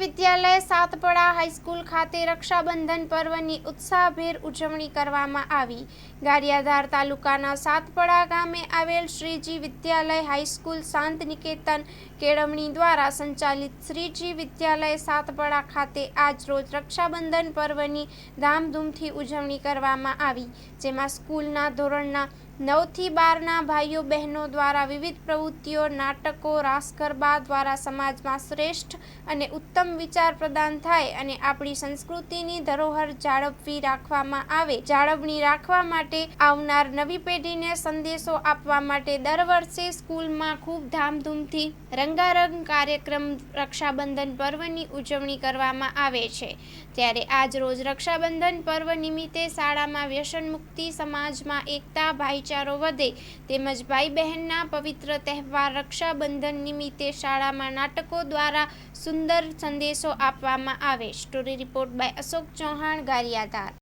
વિદ્યાલય સાતપડા high school ખાતે રક્ષાબંધન પર્વની ઉત્સાહભેર ઉજવણી કરવામાં આવી. ગારિયાધાર તાલુકાના સાતપડા ગામે આવેલ શ્રીજી વિદ્યાલય હાઈસ્કૂલ શાંત નિકેતન કેળવણી દ્વારા સંચાલિત શ્રીજી વિદ્યાલય સાતપડા ખાતે આજરોજ રક્ષાબંધન પર્વની ધામધૂમથી ઉજવણી કરવામાં આવી, જેમાં સ્કૂલના ધોરણના નવથી બારના ભાઈઓ બહેનો દ્વારા વિવિધ પ્રવૃત્તિઓ, નાટકો રાસ ગરબા દ્વારા સમાજમાં શ્રેષ્ઠ અને ઉત્તમ વિચાર પ્રદાન થાય અને આપણી સંસ્કૃતિની ધરોહર જાળવવી રાખવામાં આવે. જાળવણી રાખવા માટે આવનાર નવી પેઢીને સંદેશો આપવા માટે દર વર્ષે સ્કૂલમાં ખૂબ ધામધૂમથી રંગારંગ કાર્યક્રમ રક્ષાબંધન પર્વની ઉજવણી કરવામાં આવે છે. ત્યારે આજ રોજ રક્ષાબંધન પર્વ નિમિત્તે શાળામાં વ્યસન મુક્તિ સમાજમાં એકતા ભાઈચારો વધે. તેમજ ભાઈ બહેનના પવિત્ર તહેવાર રક્ષાબંધન નિમિત્તે શાળામાં નાટકો દ્વારા સુંદર સંદેશો આપવામાં આવે. Story report by Ashok Chauhan Gariadhar.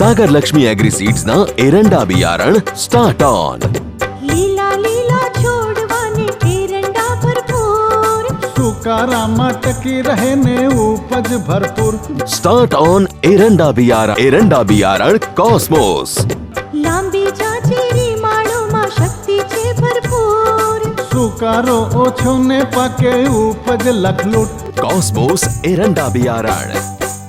Sagar Lakshmi agri સીડ્સના એરંડા બિયારણ સ્ટાર્ટ ઓન. લીલા લીલા पुकारा की रहने उपज भरपूर। स्टार्ट ऑन एरंडा बियारण एरंडा बियारा कॉस्मोस माड़ो मा शक्ति शक्तीचे भरपूर। सुकारो ओछोने पके उपज लखलूट। कॉस्मोस एरंडा बियारण